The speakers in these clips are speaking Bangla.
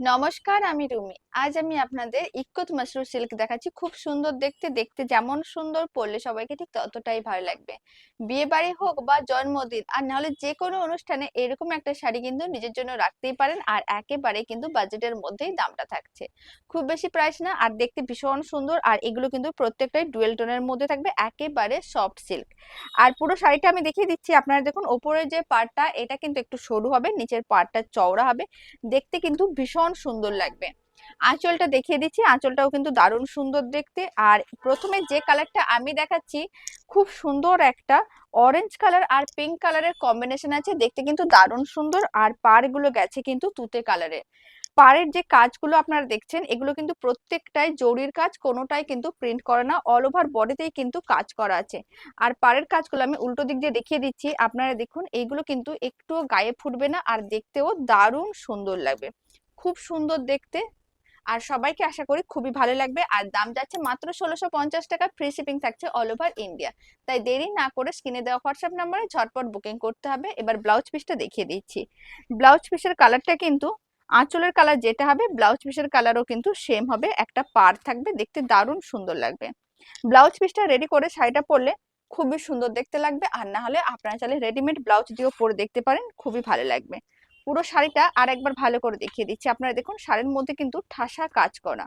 নমস্কার, আমি রুমি। আজ আমি আপনাদের ইক্কত মাসরুর সিল্ক দেখাচ্ছি। খুব সুন্দর দেখতে দেখতে যেমন সুন্দর পরলে সবাইকে ঠিক ততটাই ভালো লাগবে। বিয়ে বাড়ি হোক বা জন্মদিন, আর নাহলে যে কোনো অনুষ্ঠানে এরকম একটা শাড়ি কিন্তু নিজের জন্য রাখতেই পারেন, আর একেবারে কিন্তু বাজেটের মধ্যেই দামটা থাকছে। খুব বেশি প্রাইস না, আর দেখতে ভীষণ সুন্দর, আর এগুলো কিন্তু প্রত্যেকটাই ডুয়েল টোনের মধ্যে থাকবে, একেবারে সফট সিল্ক আর পুরো শাড়িটা আমি দেখিয়ে দিচ্ছি, আপনারা দেখুন, ওপরের যে পার্টটা এটা কিন্তু একটু সরু হবে, নিচের পার্টটা চওড়া হবে। দেখতে কিন্তু ভীষণ সুন্দর লাগবে। আঁচলটা দেখিয়ে দিচ্ছি, আঁচলটাও কিন্তু দারুণ সুন্দর দেখতে। আর প্রথমে যে কালারটা আমি দেখাচ্ছি, খুব সুন্দর একটা অরেঞ্জ কালার আর পিঙ্ক কালারের কম্বিনেশন আছে। দেখতে কিন্তু দারুণ সুন্দর। আর পাড়গুলো গেছে কিন্তু তুতে কালারের পাড়ের যে কাজগুলো আপনারা দেখছেন, এগুলো কিন্তু প্রত্যেকটাই জরির কাজ, কোনোটাই কিন্তু প্রিন্ট করা না। অল ওভার বডিতেই কিন্তু কাজ করা আছে। আর পাড়ের কাজগুলো আমি উল্টো দিক দিয়ে দেখিয়ে দিচ্ছি। আপনারা দেখুন, এইগুলো কিন্তু একটুও গায়ে ফুটবে না আর দেখতেও দারুণ সুন্দর লাগবে। খুব সুন্দর দেখতে। আর সবাইকে আশা করি খুবই ভালো লাগবে। আর দাম যাচ্ছে মাত্র ষোলোশো পঞ্চাশ টাকা। ফ্রি শিপিং থাকছে অল ওভার ইন্ডিয়া তাই দেরি না করে স্ক্রিনে দেওয়া হোয়াটসঅ্যাপ নাম্বারে ঝটপট বুকিং করতে হবে। এবার ব্লাউজ পিসটা দেখিয়ে দিচ্ছি। ব্লাউজ পিসের কালারটা কিন্তু আঁচলের কালার যেটা হবে ব্লাউজ পিসের কালারও কিন্তু সেম হবে। একটা পার থাকবে। দেখতে দারুণ সুন্দর লাগবে। ব্লাউজ পিসটা রেডি করে শাড়িটা পরলে খুবই সুন্দর দেখতে লাগবে। আর না হলে আপনারা চাইলে রেডিমেড ব্লাউজ দিয়েও পরে দেখতে পারেন। খুবই ভালো লাগবে। পুরো শাড়িটা আর একবার ভালো করে দেখিয়ে দিচ্ছি। আপনারা দেখুন, শাড়ির মধ্যে কিন্তু ঠাসা কাজ করা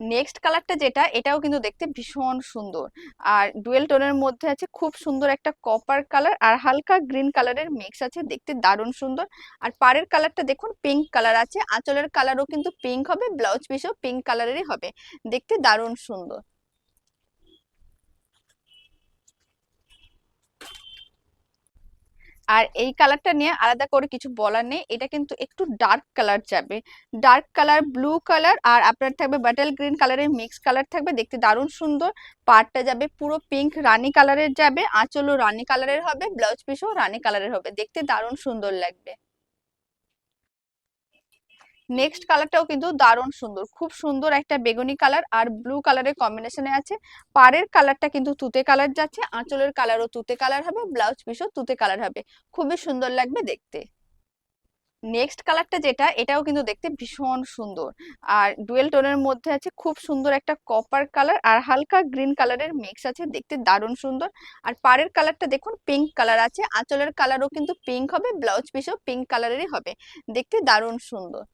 নেক্সট কালারটা যেটা, এটাও কিন্তু দেখতে ভীষণ সুন্দর। আর ডুয়েল টোনের মধ্যে আছে খুব সুন্দর একটা কপার কালার আর হালকা গ্রিন কালারের মিক্স আছে, দেখতে দারুণ সুন্দর। আর পাড়ের কালারটা দেখুন পিঙ্ক কালার আছে। আঁচলের কালারও কিন্তু পিঙ্ক হবে ব্লাউজ পিসও পিঙ্ক কালারেরই হবে। দেখতে দারুণ সুন্দর। আর এই কালারটা নিয়ে আলাদা করে কিছু বলার নেই, এটা কিন্তু একটু ডার্ক কালার যাবে। ডার্ক কালার ব্লু কালার আর আপনার থাকবে বাটাল গ্রিন কালারের মিক্স কালার থাকবে, দেখতে দারুণ সুন্দর। পাড়টা যাবে পুরো পিঙ্ক রানি কালারের যাবে, আঁচলও রানি কালারের হবে ব্লাউজ পিসও রানি কালারের হবে, দেখতে দারুণ সুন্দর লাগবে। নেক্সট কালারটাও কিন্তু দারুণ সুন্দর। খুব সুন্দর একটা বেগুনি কালার আর ব্লু কালারের কম্বিনেশনে আছে। পাড়ের কালারটা কিন্তু তুতে কালার যাচ্ছে, আঁচলের কালারও তুতে কালার হবে ব্লাউজ পিসও তুতে কালার হবে। খুবই সুন্দর লাগবে দেখতে। নেক্সট কালারটা যেটা, এটাও কিন্তু দেখতে ভীষণ সুন্দর। আর ডুয়েল টোনের মধ্যে আছে খুব সুন্দর একটা কপার কালার আর হালকা গ্রিন কালারের মিক্স আছে, দেখতে দারুণ সুন্দর। আর পাড়ের কালারটা দেখুন পিঙ্ক কালার আছে। আঁচলের কালারও কিন্তু পিঙ্ক হবে ব্লাউজ পিসও পিঙ্ক কালারেরই হবে। দেখতে দারুণ সুন্দর।